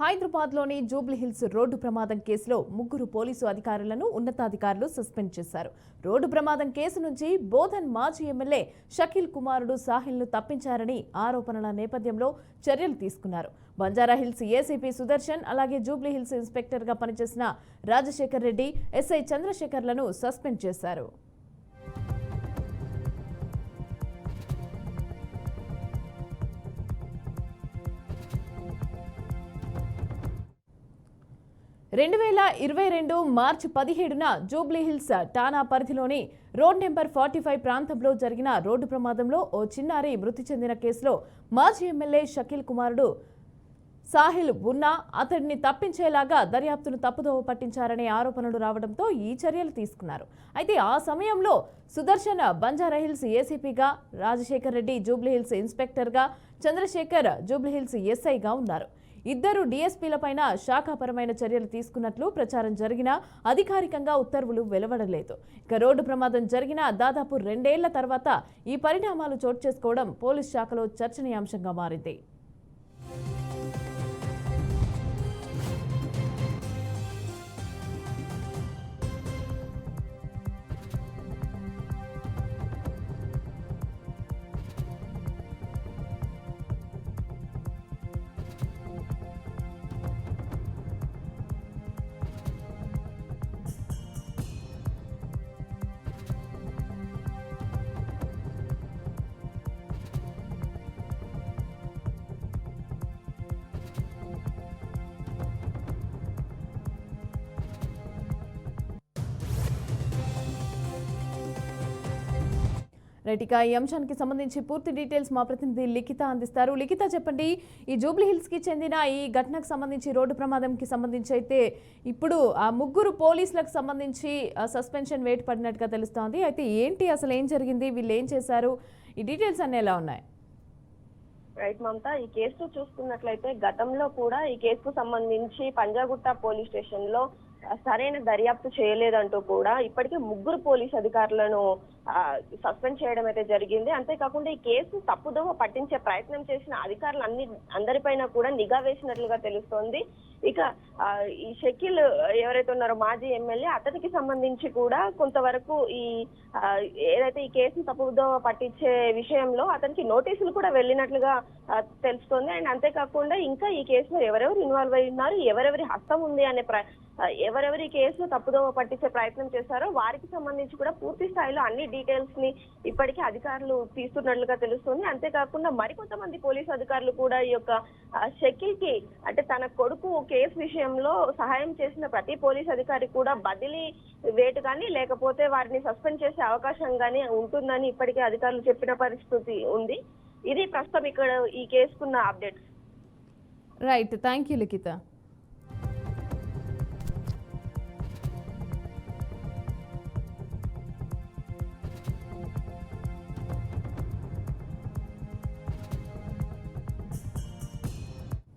హైదరాబాద్లోని జూబ్లీహిల్స్ రోడ్డు ప్రమాదం కేసులో ముగ్గురు పోలీసు అధికారులను ఉన్నతాధికారులు సస్పెండ్ చేశారు. రోడ్డు ప్రమాదం కేసు నుంచి బోధన్ మాజీ ఎమ్మెల్యే షకీల్ కుమారుడు సాహిల్ను తప్పించారని ఆరోపణల నేపథ్యంలో చర్యలు తీసుకున్నారు. బంజారాహిల్స్ ఏసీపీ సుదర్శన్ అలాగే జూబ్లీహిల్స్ ఇన్స్పెక్టర్గా పనిచేసిన రాజశేఖర్ రెడ్డి ఎస్ఐ చంద్రశేఖర్లను సస్పెండ్ చేశారు. రెండు వేల ఇరవై రెండు మార్చి పదిహేడున జూబ్లీహిల్స్ టానా పరిధిలోని రోడ్ నెంబర్ ఫార్టీ ఫైవ్ ప్రాంతంలో జరిగిన రోడ్డు ప్రమాదంలో ఓ చిన్నారి మృతి చెందిన కేసులో మాజీ ఎమ్మెల్యే షకీల్ కుమారుడు సాహిల్ ఉన్నా అతడిని తప్పించేలాగా దర్యాప్తును తప్పుదోవ పట్టించారనే ఆరోపణలు రావడంతో ఈ చర్యలు తీసుకున్నారు. అయితే ఆ సమయంలో సుదర్శన్ బంజారాహిల్స్ ఏసీపీగా రాజశేఖర్ రెడ్డి జూబ్లీహిల్స్ ఇన్స్పెక్టర్గా చంద్రశేఖర్ జూబ్లీహిల్స్ ఎస్ఐగా ఉన్నారు. ఇద్దరు డీఎస్పీలపైన శాఖాపరమైన చర్యలు తీసుకున్నట్లు ప్రచారం జరిగినా అధికారికంగా ఉత్తర్వులు వెలువడలేదు. ఇక రోడ్డు ప్రమాదం జరిగిన దాదాపు రెండేళ్ళ తర్వాత ఈ పరిణామాలు చోటు చేసుకోవడం పోలీస్ శాఖలో చర్చనీయాంశంగా మారింది. రైట్ ఇక ఈ అంశానికి సంబంధించి పూర్తి డీటెయిల్స్ మా ప్రతినిధి లిఖిత అందిస్తారు. లిఖిత చెప్పండి ఈ జూబ్లీ హిల్స్కి చెందిన ఈ ఘటనకు సంబంధించి రోడ్డు ప్రమాదంకి సంబంధించి అయితే ఇప్పుడు ఆ ముగ్గురు పోలీసులకు సంబంధించి సస్పెన్షన్ వేట్ పడినట్టుగా తెలుస్తోంది. అయితే ఏంటి అసలు ఏం జరిగింది వీళ్ళు ఏం చేశారు? ఈ డీటెయిల్స్ అన్నీ ఎలా ఉన్నాయి? రైట్ మమతా ఈ కేసు చూసుకున్నట్లయితే గతంలో కూడా ఈ కేసుకు సంబంధించి పంజాగుట్ట పోలీస్ స్టేషన్లో సరైన దర్యాప్తు చేయలేదంటూ కూడా ఇప్పటికే ముగ్గురు పోలీస్ అధికారులను సస్పెండ్ చేయడం అయితే జరిగింది. అంతేకాకుండా ఈ కేసు తప్పుదోవ పట్టించే ప్రయత్నం చేసిన అధికారులు అన్ని అందరిపైన కూడా నిఘా వేసినట్లుగా తెలుస్తోంది. ఇక ఆ, ఈ షకీల్ ఎవరైతే ఉన్నారో మాజీ ఎమ్మెల్యే అతనికి సంబంధించి కూడా కొంతవరకు ఈ ఏదైతే ఈ కేసును తప్పుదోవ పట్టించే విషయంలో అతనికి నోటీసులు కూడా వెళ్ళినట్లుగా తెలుస్తోంది. అండ్ అంతేకాకుండా ఇంకా ఈ కేసులో ఎవరెవరు ఇన్వాల్వ్ అయి ఉన్నారు ఎవరెవరి హస్తం ఉంది అనే ఎవరెవరి కేసులో తప్పుదోవ పట్టించే ప్రయత్నం చేశారో వారికి సంబంధించి కూడా పూర్తి స్థాయిలో అన్ని డీటెయిల్స్ని ఇప్పటికే అధికారులు తీస్తున్నట్లుగా తెలుస్తుంది. అంతేకాకుండా మరికొంతమంది పోలీసు అధికారులు కూడా ఈ యొక్క ఆ, కి అంటే తన కొడుకు కేసు విషయంలో సహాయం చేసిన ప్రతి పోలీస్ అధికారి కూడా బదిలీ వేటు కానీ లేకపోతే వారిని సస్పెండ్ చేసే అవకాశం కానీ ఉంటుందని ఇప్పటికే అధికారులు చెప్పిన పరిస్థితి ఉంది. ఇది ప్రస్తుతం ఇక్కడ ఈ కేసుకున్న updates right thank you Likhitha